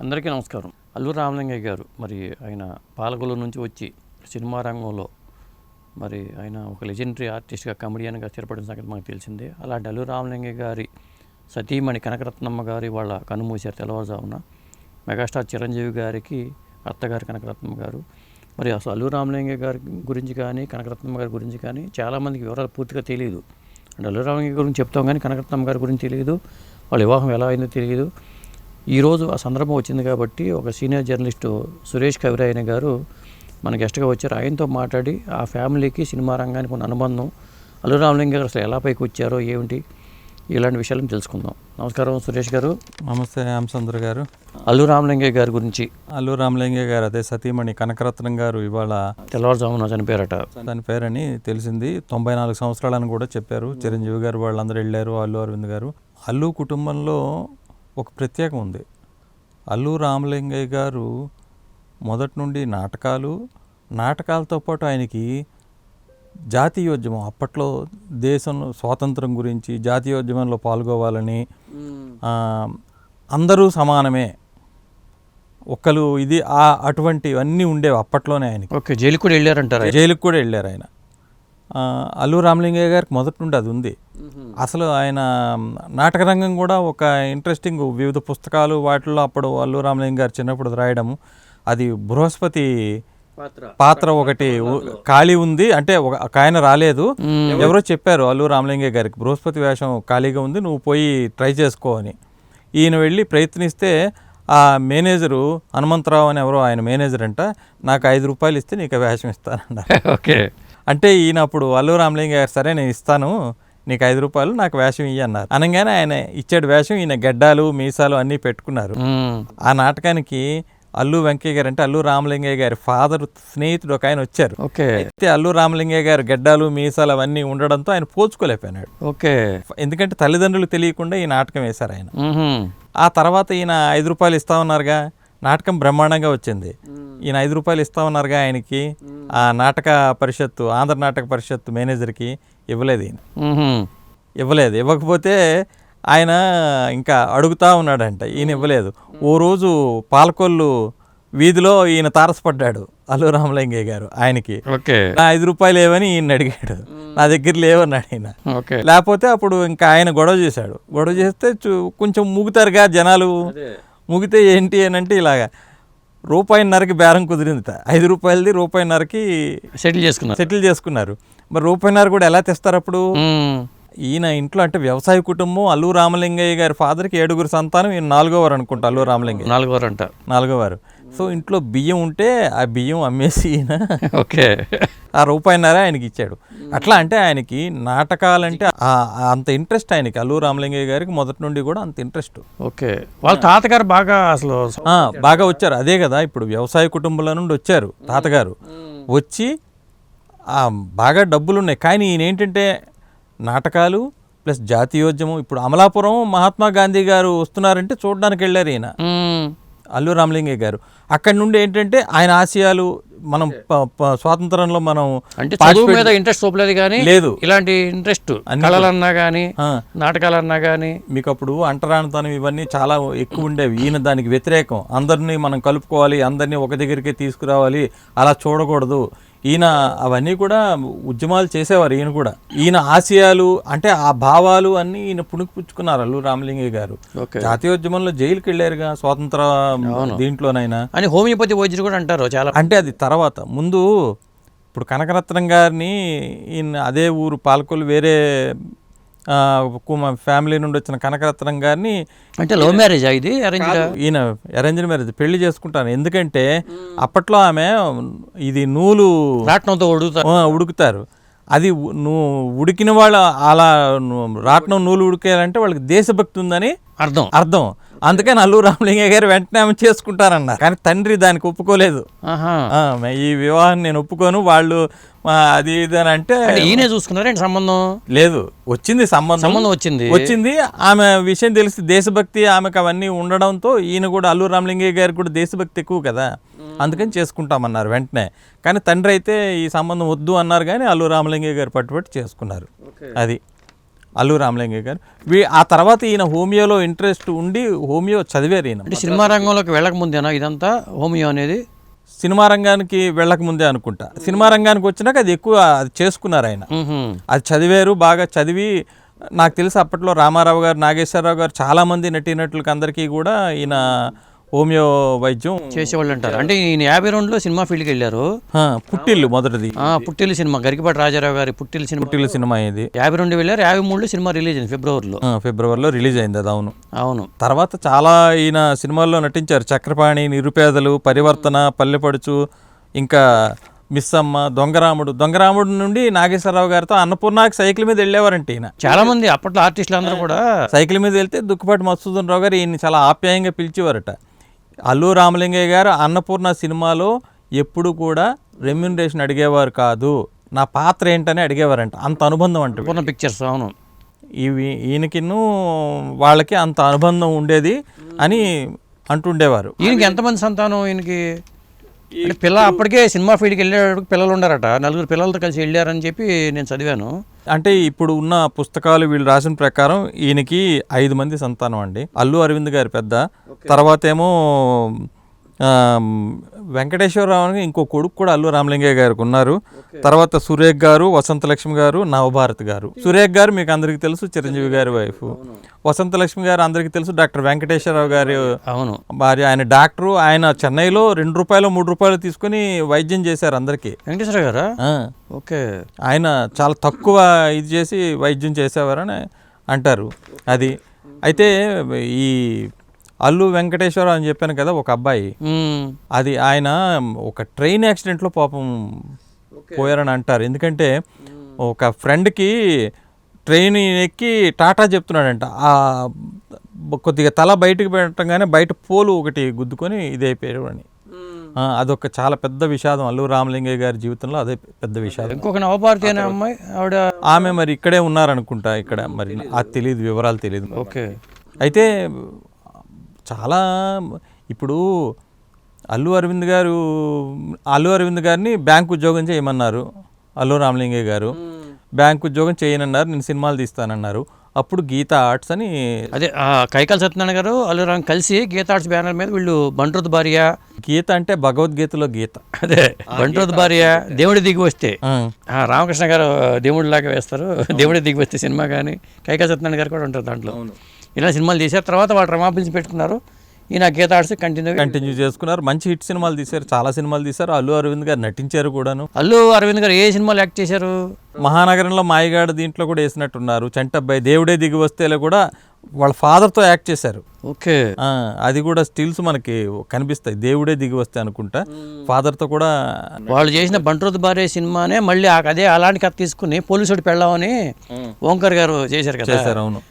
అందరికీ నమస్కారం. అల్లు రామలింగయ్య గారు మరి ఆయన పాలకొల్లు నుంచి వచ్చి సినిమా రంగంలో మరి ఆయన ఒక లెజెండరీ ఆర్టిస్ట్గా కమెడియన్గా స్థిరపడిన సంగతి మనకు తెలిసిందే. అలాంటి అల్లు రామలింగయ్య గారి సతీమణి కనకరత్నమ్మ గారి వాళ్ళ కనుమూశారు తెల్లవారుజామున. మెగాస్టార్ చిరంజీవి గారికి అత్తగారు కనకరత్నమ్మ గారు. మరి అసలు అల్లు రామలింగయ్య గారి గురించి కానీ కనకరత్నమ్మ గారి గురించి కానీ చాలామందికి వివరాలు పూర్తిగా తెలియదు అంటే అల్లు రామలింగయ్య గురించి చెప్తాం కానీ కనకరత్నమ్మ గారి గురించి తెలియదు వాళ్ళ వివాహం ఎలా అయిందో తెలియదు ఈరోజు ఆ సందర్భం వచ్చింది కాబట్టి ఒక సీనియర్ జర్నలిస్టు సురేష్ కవిరాయన గారు మన గెస్ట్గా వచ్చారు. ఆయనతో మాట్లాడి ఆ ఫ్యామిలీకి సినిమా రంగానికి ఉన్న అనుబంధం అల్లు రామలింగ గారు అసలు ఎలా పైకి వచ్చారో ఏమిటి ఇలాంటి విషయాలను తెలుసుకుందాం. నమస్కారం సురేష్ గారు. నమస్తే హంసంద్ర గారు. అల్లు రామలింగయ్య గారి గురించి. అల్లు రామలింగయ్య గారు అదే సతీమణి కనకరత్నం గారు ఇవాళ తెల్లవారుజామున చనిపోయారట. దాని పేరని తెలిసింది. తొంభై నాలుగు సంవత్సరాలని కూడా చెప్పారు. చిరంజీవి గారు వాళ్ళందరూ వెళ్ళారు. అల్లు అరవింద్ గారు. అల్లు కుటుంబంలో ఒక ప్రత్యేకం ఉంది. అల్లు రామలింగయ్య గారు మొదటి నుండి నాటకాలు నాటకాలతో పాటు ఆయనకి జాతీయోద్యమం అప్పట్లో దేశం స్వాతంత్రం గురించి జాతీయోద్యమంలో పాల్గొవాలని ఆ, అందరూ సమానమే. ఒక్కరు ఇది ఆ అటువంటివన్నీ ఉండేవి అప్పట్లోనే ఆయనకి. ఓకే జైలుకి కూడా వెళ్ళారంటారా? జైలుకి కూడా వెళ్ళారు ఆయన. అల్లు రామలింగయ్య గారికి మొదటి నుండి అది ఉంది. అసలు ఆయన నాటక రంగం కూడా ఒక ఇంట్రెస్టింగ్ వివిధ పుస్తకాలు వాటిల్లో అప్పుడు అల్లు రామలింగ గారు చిన్నప్పుడు రాయడం అది బృహస్పతి పాత్ర. పాత్ర ఒకటి ఖాళీ ఉంది. అంటే ఒక ఒక ఆయన రాలేదు. ఎవరో చెప్పారు అల్లు రామలింగయ్య గారికి బృహస్పతి వేషం ఖాళీగా ఉంది నువ్వు పోయి ట్రై చేసుకో అని. ఈయన వెళ్ళి ప్రయత్నిస్తే ఆ మేనేజరు హనుమంతరావు అని ఎవరో ఆయన మేనేజర్ అంట నాకు ఐదు రూపాయలు ఇస్తే నీకు ఆ వేషం ఇస్తానన్నారు. ఓకే. అంటే ఈయన అప్పుడు అల్లు రామలింగ గారు సరే నేను ఇస్తాను నీకు ఐదు రూపాయలు నాకు వేషం ఇయ్యి అన్నారు. అనగానే ఆయన ఇచ్చాడు వేషం ఈయన గడ్డాలు మీసాలు అన్నీ పెట్టుకున్నారు. ఆ నాటకానికి అల్లు వెంకయ్య గారు అంటే అల్లు రామలింగయ్య గారి ఫాదర్ స్నేహితుడు ఒక ఆయన వచ్చారు. ఓకే. అయితే అల్లు రామలింగయ్య గారు గడ్డాలు మీసాలు అవన్నీ ఉండడంతో ఆయన పోల్చుకోలేకపోయినాడు. ఓకే. ఎందుకంటే తల్లిదండ్రులు తెలియకుండా ఈ నాటకం వేశారు ఆయన. ఆ తర్వాత ఈయన ఐదు రూపాయలు ఇస్తా ఉన్నారుగా నాటకం బ్రహ్మాండంగా వచ్చింది. ఈయన ఐదు రూపాయలు ఇస్తా ఉన్నారుగా ఆయనకి ఆ నాటక పరిషత్తు ఆంధ్ర నాటక పరిషత్తు మేనేజర్కి ఇవ్వలేదు ఈయన. ఇవ్వలేదు. ఇవ్వకపోతే ఆయన ఇంకా అడుగుతా ఉన్నాడంట ఈయన ఇవ్వలేదు. ఓ రోజు పాలకొల్లు వీధిలో ఈయన తారసపడ్డాడు అల్లు రామలింగయ్య గారు ఆయనకి. ఓకే. నా ఐదు రూపాయలు లేవని ఈయన అడిగాడు. నా దగ్గర లేవన్నాడు ఈయన. ఓకే. లేకపోతే అప్పుడు ఇంకా ఆయన గొడవ చేశాడు. గొడవ చేస్తే కొంచెం ముగుతారుగా జనాలు. ముగితే ఏంటి అని అంటే ఇలాగా. రూపాయిన్నరకి బేరం కుదిరింది ఐదు రూపాయలది రూపాయిన్నరకి సెటిల్ చేసుకున్నారు. సెటిల్ చేసుకున్నారు. మరి రూపాయిన్నర కూడా ఎలా తెస్తారు అప్పుడు. ఈయన ఇంట్లో అంటే వ్యవసాయ కుటుంబం అల్లు రామలింగయ్య గారి ఫాదర్కి ఏడుగురు సంతానం ఈయన నాలుగో వారు అనుకుంటా అల్లు రామలింగయ్య. నాలుగో వారంట. నాలుగో వారు. సో ఇంట్లో బియ్యం ఉంటే ఆ బియ్యం అమ్మేసి ఈయన ఓకే. ఆ రూపాయిన్నర ఆయనకి ఇచ్చాడు. అట్లా అంటే ఆయనకి నాటకాలంటే అంత ఇంట్రెస్ట్ ఆయనకి. అల్లు రామలింగయ్య గారికి మొదటి నుండి కూడా అంత ఇంట్రెస్ట్. ఓకే. వాళ్ళ తాతగారు బాగా అసలు ఆ, బాగా వచ్చారు. అదే కదా ఇప్పుడు వ్యవసాయ కుటుంబంలో నుండి వచ్చారు తాతగారు. వచ్చి ఆ, బాగా డబ్బులు ఉన్నాయి కానీ ఈయన ఏంటంటే నాటకాలు ప్లస్ జాతీయోద్యమం. ఇప్పుడు అమలాపురం మహాత్మా గాంధీ గారు వస్తున్నారంటే చూడడానికి వెళ్ళారు ఈయన. అల్లు రామలింగయ్య గారు. అక్కడి నుండి ఏంటంటే ఆయన ఆశయాలు మనం స్వాతంత్రంలో మనం అంటే చదువు మీద ఇంట్రెస్ట్ చూపలేదు కానీ లేదు. ఇలాంటి ఇంట్రెస్ట్ కళలన్నా కానీ నాటకాలన్నా కానీ మీకు అప్పుడు అంటరానితనం ఇవన్నీ చాలా ఎక్కువ ఉండేవి. ఈయన దానికి వ్యతిరేకం. అందరినీ మనం కలుపుకోవాలి అందరినీ ఒక దగ్గరికి తీసుకురావాలి అలా చూడకూడదు. ఈయన అవన్నీ కూడా ఉద్యమాలు చేసేవారు ఈయన కూడా. ఈయన ఆశయాలు అంటే ఆ భావాలు అన్నీ ఈయన పుణుకుపుచ్చుకున్నారు అల్లు రామలింగయ్య గారు. జాతీయోద్యమంలో జైలుకి వెళ్ళారుగా స్వాతంత్ర దీంట్లోనైనా. అని హోమియోపతి వైద్యులు కూడా అంటారు చాలా. అంటే అది తర్వాత. ముందు ఇప్పుడు కనకరత్నం గారిని ఈయన అదే ఊరు పాలకొల్లు వేరే ఫ్యామిలీ నుండి వచ్చిన కనకరత్నం గారిని అంటే లవ్ మ్యారేజ్ ఇది? ఈయన అరేంజ్ మ్యారేజ్ పెళ్ళి చేసుకుంటాను. ఎందుకంటే అప్పట్లో ఆమె ఇది నూలు రాట్నంతో ఉడుకుతారు. అది నువ్వు ఉడికిన వాళ్ళు అలా రాట్నం నూలు ఉడికేయాలంటే వాళ్ళకి దేశభక్తి ఉందని అర్థం. అర్థం. అందుకని అల్లు రామలింగయ్య గారు వెంటనే ఆమె చేసుకుంటారన్నారు. కానీ తండ్రి దానికి ఒప్పుకోలేదు. ఈ వివాహం నేను ఒప్పుకోను వాళ్ళు అది ఇది అని అంటే ఈయనే చూసుకున్నారేంటి సంబంధం? లేదు వచ్చింది సంబంధం. సంబంధం వచ్చింది. వచ్చింది. ఆమె విషయం తెలిసి దేశభక్తి ఆమెకు అవన్నీ ఉండడంతో ఈయన కూడా అల్లు రామలింగయ్య గారికి కూడా దేశభక్తి ఎక్కువ కదా. అందుకని చేసుకుంటామన్నారు వెంటనే. కానీ తండ్రి అయితే ఈ సంబంధం వద్దు అన్నారు కానీ అల్లు రామలింగయ్య గారు పట్టుబట్టి చేసుకున్నారు. అది. అల్లు రామలింగయ్య గారు వీ ఆ తర్వాత ఈయన హోమియోలో ఇంట్రెస్ట్ ఉండి హోమియో చదివారు ఈయన. అంటే సినిమా రంగంలోకి వెళ్ళక ముందేనా ఇదంతా? హోమియో అనేది? సినిమా రంగానికి వెళ్ళక ముందే అనుకుంటా. సినిమా రంగానికి వచ్చినాక అది ఎక్కువ అది చేసుకున్నారు ఆయన. అది చదివారు బాగా చదివి నాకు తెలిసి అప్పట్లో రామారావు గారు నాగేశ్వరరావు గారు చాలామంది నటీనటులకు అందరికీ కూడా ఈయన హోమియో వైద్యం చేసేవాళ్ళు అంటారు. అంటే ఈయన యాభై రెండులో సినిమా ఫీల్డ్కి వెళ్ళారు. పుట్టిల్లు మొదటిది. ఆ, పుట్టిల్లు సినిమా గరికపాటి రాజారావు గారి పుట్టిల్లు సినిమా. పుట్టిల్లు సినిమా ఇది. యాభై రెండు వెళ్ళారు యాభై మూడులో సినిమా రిలీజ్ అయింది ఫిబ్రవరిలో. ఫిబ్రవరిలో రిలీజ్ అయింది అది అవును. అవును. తర్వాత చాలా ఈయన సినిమాల్లో నటించారు. చక్రపాణి నిరుపేదలు పరివర్తన పల్లెపడుచు ఇంకా మిస్ అమ్మ దొంగరాముడు. దొంగరాముడు నుండి నాగేశ్వరరావు గారితో అన్నపూర్ణకి సైకిల్ మీద వెళ్ళేవారంట ఈయన. చాలా మంది అప్పట్లో ఆర్టిస్టులు అందరూ కూడా. సైకిల్ మీద వెళ్తే దుక్కుపాటి మధుసూదన్ రావు గారు ఈయన్ని చాలా ఆప్యాయంగా పిలిచేవారట. అల్లు రామలింగయ్య గారు అన్నపూర్ణ సినిమాలో ఎప్పుడు కూడా రెమ్యునరేషన్ అడిగేవారు కాదు. నా పాత్ర ఏంటని అడిగేవారంట. అంత అనుబంధం అంటే పూర్ణ పిక్చర్స్ అవును. ఇవి ఈయనకిన్ను వాళ్ళకి అంత అనుబంధం ఉండేది అని అంటుండేవారు. ఈయనకి ఎంతమంది సంతానం ఈయనకి? పిల్ల అప్పటికే సినిమా ఫీల్డ్కి వెళ్ళేటప్పుడు పిల్లలు ఉండారట. నలుగురు పిల్లలతో కలిసి వెళ్ళారని చెప్పి నేను చదివాను. అంటే ఇప్పుడు ఉన్న పుస్తకాలు వీళ్ళు రాసిన ప్రకారం ఈయనకి ఐదు మంది సంతానం అండి. అల్లు అరవింద్ గారి పెద్ద. తర్వాత ఏమో వెంకటేశ్వరరావు ఇంకో కొడుకు కూడా అల్లు రామలింగయ్య గారికి ఉన్నారు. తర్వాత సురేఖ్ గారు వసంతలక్ష్మి గారు నవభారత్ గారు. సురేఖ్ గారు మీకు అందరికీ తెలుసు చిరంజీవి గారి వైఫ్. వసంతలక్ష్మి గారు అందరికీ తెలుసు డాక్టర్ వెంకటేశ్వరరావు గారి అవును. భార్య ఆయన డాక్టరు ఆయన చెన్నైలో రెండు రూపాయలు మూడు రూపాయలు తీసుకుని వైద్యం చేశారు అందరికీ. వెంకటేశ్వర గారా. ఓకే. ఆయన చాలా తక్కువ ఇది చేసి వైద్యం చేసేవారని అంటారు. అది. అయితే ఈ అల్లు వెంకటేశ్వర అని చెప్పాను కదా ఒక అబ్బాయి. అది ఆయన ఒక ట్రైన్ యాక్సిడెంట్లో పాపం పోయారని అంటారు. ఎందుకంటే ఒక ఫ్రెండ్కి ట్రైన్ ఎక్కి టాటా చెప్తున్నాడంట. ఆ కొద్దిగా తల బయటకు పెట్టగానే బయట పోలు ఒకటి గుద్దుకొని ఇదైపోయారు అని. ఆ, అదొక చాలా పెద్ద విషాదం. అల్లు రామలింగయ్య గారి జీవితంలో అదే పెద్ద విషాదం. ఇంకొక నవభారతి అనే అమ్మాయి ఆవిడ ఆమె మరి ఇక్కడే ఉన్నారనుకుంటా ఇక్కడ. మరి అది తెలియదు వివరాలు తెలియదు ఓకే. అయితే చాలా ఇప్పుడు అల్లు అరవింద్ గారు అల్లు అరవింద్ గారిని బ్యాంక్ ఉద్యోగం చేయమన్నారు. అల్లు రామలింగయ్య గారు. బ్యాంక్ ఉద్యోగం చేయనన్నారు. నేను సినిమాలు తీస్తానన్నారు. అప్పుడు గీత ఆర్ట్స్ అని అదే ఆ, కైకాల సత్యనారాయణ గారు అల్లురామ్ కలిసి గీత ఆర్ట్స్ బ్యానర్ మీద వీళ్ళు బంట్రోత్ భార్య. గీత అంటే భగవద్గీతలో గీత. అదే బంట్రోత్ భార్య దేవుడి దిగి వస్తే. రామకృష్ణ గారు దేవుడిలాగా వేస్తారు. దేవుడి దిగి వస్తే సినిమా కానీ. కైకాల సత్యనారాయణ గారు కూడా ఉంటారు దాంట్లో. ఇలా సినిమాలు తీశారు తర్వాత వాళ్ళు రమాపిల్చి పెట్టుకున్నారు. ఈయన గీత ఆర్ట్స్ కంటిన్యూ కంటిన్యూ చేసుకున్నారు. మంచి హిట్ సినిమాలు తీశారు. చాలా సినిమాలు తీశారు. అల్లు అరవింద్ గారు నటించారు కూడాను. అల్లు అరవింద్ గారు ఏ సినిమాలు యాక్ట్ చేశారు? మహానగరంలో మాయగాడు దీంట్లో కూడా వేసినట్టున్నారు. చంటబ్బాయి దేవుడే దిగి వస్తేలో కూడా వాళ్ళ ఫాదర్తో యాక్ట్ చేశారు. ఓకే. ఆ, అది కూడా స్టిల్స్ మనకి కనిపిస్తాయి. దేవుడే దిగి వస్తే అనుకుంటా. ఫాదర్తో కూడా వాళ్ళు చేసిన బంట్రోత్ భార్య సినిమానే మళ్ళీ అదే అలాంటి కథ తీసుకుని పోలీసుడు పెళ్ళామని ఓంకర్ గారు చేశారు కదా. చేశారు అవును.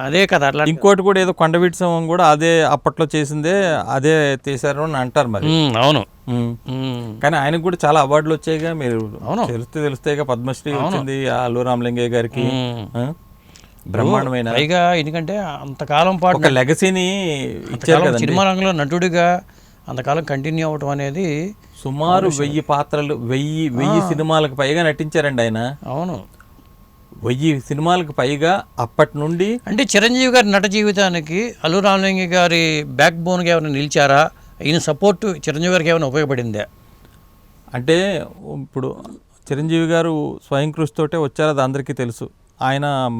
అదే కదా అట్లా ఇంకోటి కూడా ఏదో కొండవీటి సమం కూడా అదే అప్పట్లో చేసిందే అదే తీశారు అని అంటారు మరి. అవును. కానీ ఆయనకు కూడా చాలా అవార్డులు వచ్చాయిగా మీరు అవును. తెలిస్తే తెలుస్తాయిగా పద్మశ్రీ వచ్చింది అల్లు రామలింగయ్య గారికి? బ్రహ్మాండమైన. పైగా ఎందుకంటే అంతకాలం పాటు ఒక లెగసీని సినిమా రంగంలో నటుడిగా అంతకాలం కంటిన్యూ అవటం అనేది సుమారు వెయ్యి పాత్రలు వెయ్యి వెయ్యి సినిమాలకు పైగా నటించారండి ఆయన. అవును. వెయ్యి సినిమాలకు పైగా అప్పటి నుండి అంటే చిరంజీవి గారి నట జీవితానికి అల్లు రామలింగి గారి బ్యాక్ బోన్గా ఏమైనా నిలిచారా? ఈయన సపోర్ట్ చిరంజీవి గారికి ఏమైనా ఉపయోగపడిందా? అంటే ఇప్పుడు చిరంజీవి గారు స్వయం కృషితోటే వచ్చారు అది అందరికీ తెలుసు. ఆయన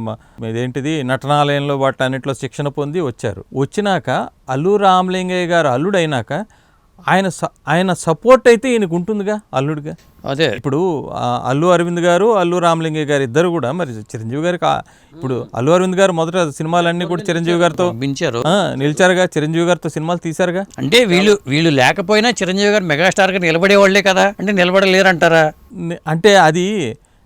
ఇదేంటిది? నటనాలయంలో వాటన్నిటిలో శిక్షణ పొంది వచ్చారు. వచ్చినాక అల్లు రామలింగయ్య గారు అల్లుడైనాక ఆయన ఆయన సపోర్ట్ అయితే ఈయనకు ఉంటుందిగా అల్లుడిగా అదే. ఇప్పుడు అల్లు అరవింద్ గారు అల్లు రామలింగయ్య గారు ఇద్దరు కూడా మరి చిరంజీవి గారికి ఇప్పుడు అల్లు అరవింద్ గారు మొదట సినిమాలన్నీ కూడా చిరంజీవి గారితో పంపించారు. నిలిచారుగా చిరంజీవి గారితో సినిమాలు తీశారుగా? అంటే వీళ్ళు వీళ్ళు లేకపోయినా చిరంజీవి గారు మెగాస్టార్గా నిలబడే వాళ్ళే కదా? అంటే నిలబడలేరంటారా? అంటే అది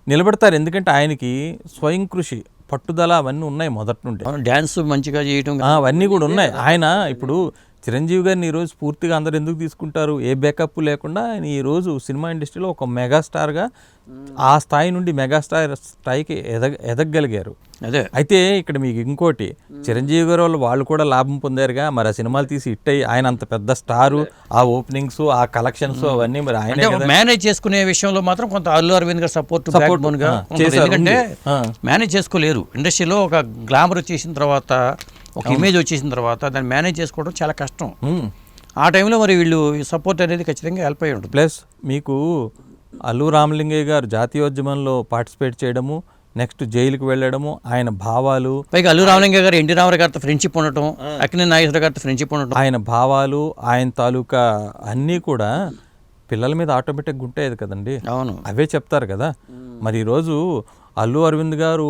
నిలబడతారు. ఎందుకంటే ఆయనకి స్వయం కృషి పట్టుదల అవన్నీ ఉన్నాయి మొదటి నుండి. డ్యాన్స్ మంచిగా చేయటం ఆ, అవన్నీ కూడా ఉన్నాయి. ఆయన ఇప్పుడు చిరంజీవి గారిని ఈరోజు పూర్తిగా అందరు ఎందుకు తీసుకుంటారు? ఏ బ్యాకప్ లేకుండా ఆయన ఈరోజు సినిమా ఇండస్ట్రీలో ఒక మెగాస్టార్గా ఆ స్థాయి నుండి మెగాస్టార్ స్థాయికి ఎదగ ఎదగగలిగారు. అదే. అయితే ఇక్కడ మీకు ఇంకోటి చిరంజీవి గారు వాళ్ళు వాళ్ళు కూడా లాభం పొందారుగా. మరి ఆ సినిమాలు తీసి హిట్ అయ్యి ఆయన అంత పెద్ద స్టారు ఆ ఓపెనింగ్స్ ఆ కలెక్షన్స్ అవన్నీ మరి ఆయనే మేనేజ్ చేసుకునే విషయంలో మాత్రం కొంత అల్లు అరవింద్ గారు సపోర్ట్ ఎందుకంటే. ఆ. మేనేజ్ చేసుకోలేరు. ఇండస్ట్రీలో ఒక గ్లామర్ వచ్చేసిన తర్వాత ఒక ఇమేజ్ వచ్చేసిన తర్వాత దాన్ని మేనేజ్ చేసుకోవడం చాలా కష్టం. ఆ టైంలో మరి వీళ్ళు సపోర్ట్ అనేది ఖచ్చితంగా హెల్ప్ అయి ఉంటుంది. ప్లస్ మీకు అల్లు రామలింగయ్య గారు జాతీయోద్యమంలో పార్టిసిపేట్ చేయడము నెక్స్ట్ జైలుకి వెళ్ళడము ఆయన భావాలు పైగా అల్లు రామలింగ గారు ఎన్టీ రామారావు గారితో ఫ్రెండ్షిప్ ఉండటం అక్కినే నాగేశ్వర గారితో ఫ్రెండ్షిప్ ఉండటం. ఆయన భావాలు ఆయన తాలూకా అన్నీ కూడా పిల్లల మీద ఆటోమేటిక్గా ఉంటాయి కదండి. అవును. అవే చెప్తారు కదా. మరి ఈరోజు అల్లు అరవింద్ గారు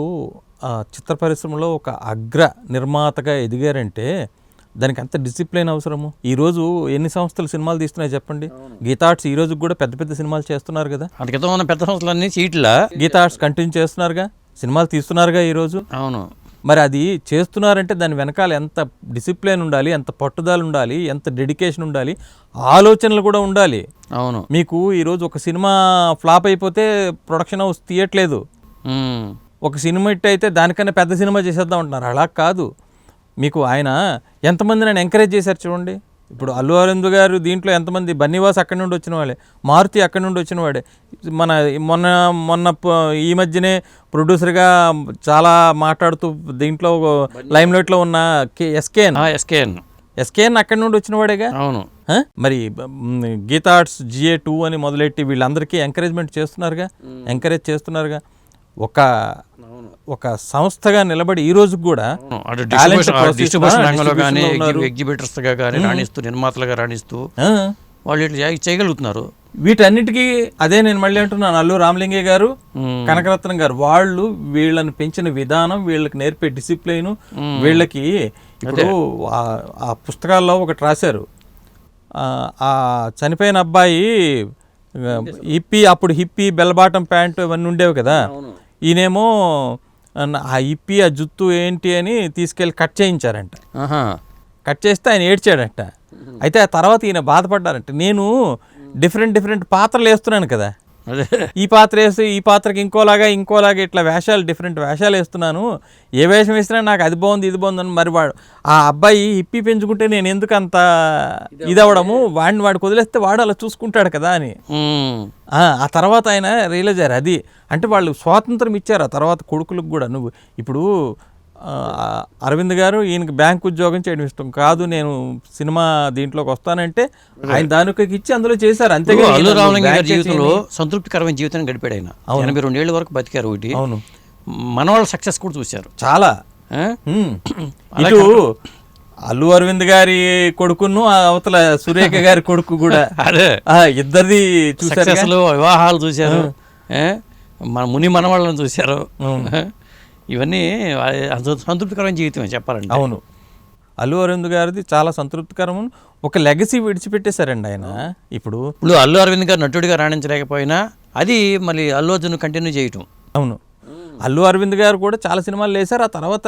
చిత్ర పరిశ్రమలో ఒక అగ్ర నిర్మాతగా ఎదిగారంటే దానికి అంత డిసిప్లిన్ అవసరము? ఈరోజు ఎన్ని సంస్థలు సినిమాలు తీస్తున్నాయి చెప్పండి? గీతా ఆర్ట్స్ ఈ రోజు కూడా పెద్ద పెద్ద సినిమాలు చేస్తున్నారు కదా? క్రితం ఉన్న పెద్ద సంస్థలన్నీ సీట్లా గీతా ఆర్ట్స్ కంటిన్యూ చేస్తున్నారుగా? సినిమాలు తీస్తున్నారుగా ఈరోజు అవును. మరి అది చేస్తున్నారంటే దాని వెనకాల ఎంత డిసిప్లిన్ ఉండాలి ఎంత పట్టుదల ఉండాలి ఎంత డెడికేషన్ ఉండాలి ఆలోచనలు కూడా ఉండాలి. అవును. మీకు ఈరోజు ఒక సినిమా ఫ్లాప్ అయిపోతే ప్రొడక్షన్ హౌస్ తీయట్లేదు. ఒక సినిమా హిట్ అయితే దానికన్నా పెద్ద సినిమా చేసేద్దాం అంటున్నారు. అలా కాదు. మీకు ఆయన ఎంతమంది నేను ఎంకరేజ్ చేశారు చూడండి. ఇప్పుడు అల్లు అరవింద్ గారు దీంట్లో ఎంతమంది బన్నీవాస్ అక్కడి నుండి వచ్చిన వాళ్ళే మారుతి అక్కడి నుండి వచ్చిన వాడే. మన మొన్న మొన్న ఈ మధ్యనే ప్రొడ్యూసర్గా చాలా మాట్లాడుతూ దీంట్లో లైమ్ లైట్లో ఉన్న కే ఎస్కేఎన్ ఎస్కేఎన్ ఎస్కేఎన్ అక్కడి నుండి వచ్చిన వాడేగా? అవును? మరి గీతా ఆర్ట్స్ జిఏ టూ అని మొదలెట్టి వీళ్ళందరికీ ఎంకరేజ్మెంట్ చేస్తున్నారుగా? ఎంకరేజ్ చేస్తున్నారుగా? ఒక ఒక సంస్థగా నిలబడి ఈ రోజు కూడా డిస్ట్రిబ్యూషన్ రంగంలో కానీ distribution లో ఉన్నారు. ఎగ్జిబిటర్స్గా కానీ రాణిస్తూ నిర్మాతలుగా రాణిస్తూ వాళ్ళు ఇట్లా చేయగలుగుతున్నారు. వీటన్నిటికీ అదే నేను మళ్ళీ అంటున్నాను. అల్లు రామలింగయ్య గారు. కనకరత్నం గారు వాళ్ళు వీళ్ళని పెంచిన విధానం వీళ్ళకి నేర్పే డిసిప్లైన్ వీళ్ళకి ఇప్పుడు ఆ- పుస్తకాల్లో ఒకటి రాశారు. ఆ, చనిపోయిన అబ్బాయి హిప్పీ అప్పుడు హిప్పీ బెల్లబాటం ప్యాంటు ఇవన్నీ ఉండేవి కదా. ఈయనేమో ఆ ఇప్పి ఆ జుత్తు ఏంటి అని తీసుకెళ్ళి కట్ చేయించారంట. కట్ చేస్తే ఆయన ఏడ్చాడంట. అయితే ఆ తర్వాత ఈయన బాధపడ్డారంట. నేను డిఫరెంట్ డిఫరెంట్ పాత్రలు వేస్తున్నాను కదా. అదే. ఈ పాత్ర వేసి ఈ పాత్రకి ఇంకోలాగా ఇంకోలాగా ఇట్లా వేషాలు డిఫరెంట్ వేషాలు వేస్తున్నాను. ఏ వేషం వేసినా నాకు అది బాగుంది ఇది బాగుంది అని మరి వాడు ఆ అబ్బాయి ఇప్పి పెంచుకుంటే నేను ఎందుకు అంత ఇదవడము వాడిని వాడికి వదిలేస్తే వాడు అలా చూసుకుంటాడు కదా అని. ఆ తర్వాత ఆయన రియలైజ్ అయ్యారు అది. అంటే వాళ్ళు స్వాతంత్రం ఇచ్చారు ఆ తర్వాత కొడుకులకు కూడా. నువ్వు ఇప్పుడు అరవింద్ గారు ఈయనకి బ్యాంక్ ఉద్యోగం చేయడం ఇష్టం కాదు నేను సినిమా దీంట్లోకి వస్తానంటే ఆయన దానికి ఇచ్చి అందులో చేశారు. అంతే ఇప్పుడు అల్లు రామలింగ గారి జీవితంలో సంతృప్తికరమైన జీవితాన్ని గడిపాడు ఆయన. ఎనభై రెండేళ్ళ వరకు బతికారు ఒకటి. అవును. మనవాళ్ళ సక్సెస్ కూడా చూశారు. చాలా. ఇటు అల్లు అరవింద్ గారి కొడుకును అవతల సురేఖ గారి కొడుకు కూడా. ఇద్దరిది చూసారు వివాహాలు చూశారు? మన ముని మనవాళ్ళని చూశారు? ఇవన్నీ సంతృప్తికరమైన జీవితమే చెప్పాలంటే. అవును. అల్లు అరవింద్ గారిది చాలా సంతృప్తికరం. ఒక లెగసీ విడిచిపెట్టేశారండి ఆయన. ఇప్పుడు ఇప్పుడు అల్లు అరవింద్ గారు నటుడిగా రాణించలేకపోయినా అది మళ్ళీ అల్లు అర్జున్ కంటిన్యూ చేయటం. అవును. అల్లు అరవింద్ గారు కూడా చాలా సినిమాలు వేశారు. ఆ తర్వాత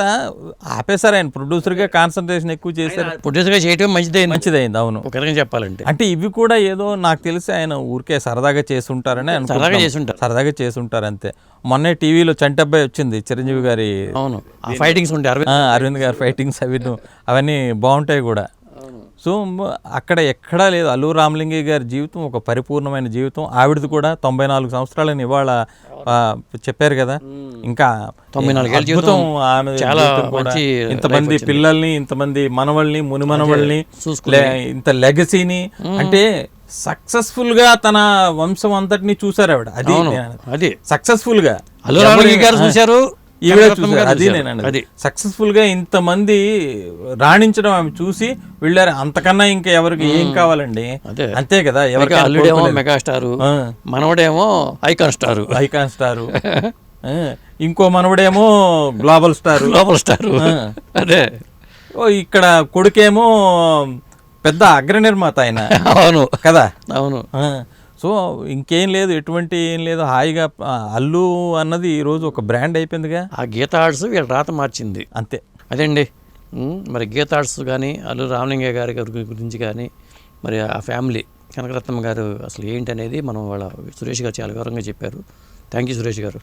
ఆపేశారు ఆయన. ప్రొడ్యూసర్గా కాన్సన్ట్రేషన్ ఎక్కువ చేశారు. ప్రొడ్యూసర్గా చేయటం మంచిదైంది. మంచిదైంది అవును. ఒక రకంగా చెప్పాలంటే. అంటే ఇవి కూడా ఏదో నాకు తెలిసి ఆయన ఊరికే సరదాగా చేసుంటారని సరదాగా. చేసుంటారు. సరదాగా చేసుంటారు అంతే. మొన్నే టీవీలో చంటబ్బాయి వచ్చింది చిరంజీవి గారి అవును. ఆ ఫైటింగ్స్ ఉంటాయి అరవింద్. గారి ఫైటింగ్స్ అవి అవన్నీ బాగుంటాయి కూడా. సో అక్కడ ఎక్కడా లేదు. అల్లు రామలింగయ్య గారి జీవితం ఒక పరిపూర్ణమైన జీవితం. ఆవిడది కూడా తొంభై నాలుగు సంవత్సరాలని ఇవాళ చెప్పారు కదా. ఇంకా తొంభై అద్భుతం జీవితం ఇంతమంది పిల్లల్ని ఇంతమంది మనవల్ని ముని మనవల్ని ఇంత లెగసీని అంటే సక్సెస్ఫుల్గా తన వంశం అంతటిని చూసారు ఆవిడ. అది సక్సెస్ఫుల్గా అల్లు రామలింగ గారు చూశారు. అది గా ఇంతమంది రాణించడం ఆమె చూసి వెళ్ళారు. అంతకన్నా ఇంకా ఎవరికి ఏం కావాలండి. అంతే కదా ఎవరికి అల్లుడేమో మెగాస్టారు. మనవడేమో ఐకాన్ స్టారు. Icon star. ఇంకో మనవడేమో గ్లోబల్ స్టార్. Global star. అదే. ఓ ఇక్కడ కొడుకేమో పెద్ద అగ్ర నిర్మాత ఆయన. అవును. కదా? అవును. సో ఇంకేం లేదు ఎటువంటి ఏం లేదు. హాయిగా అల్లు అన్నది ఈరోజు ఒక బ్రాండ్ అయిపోయిందిగా. ఆ గీత ఆర్ట్స్ వీళ్ళ రాత మార్చింది. అంతే. అదండి? మరి గీతార్ట్స్ కానీ అల్లు రామలింగయ్య గారి గారి గురించి కానీ మరి ఆ ఫ్యామిలీ కనకరత్నం గారు అసలు ఏంటి అనేది మనం వాళ్ళ సురేష్ గారు చాలా వివరంగా చెప్పారు. థ్యాంక్ యూ సురేష్ గారు.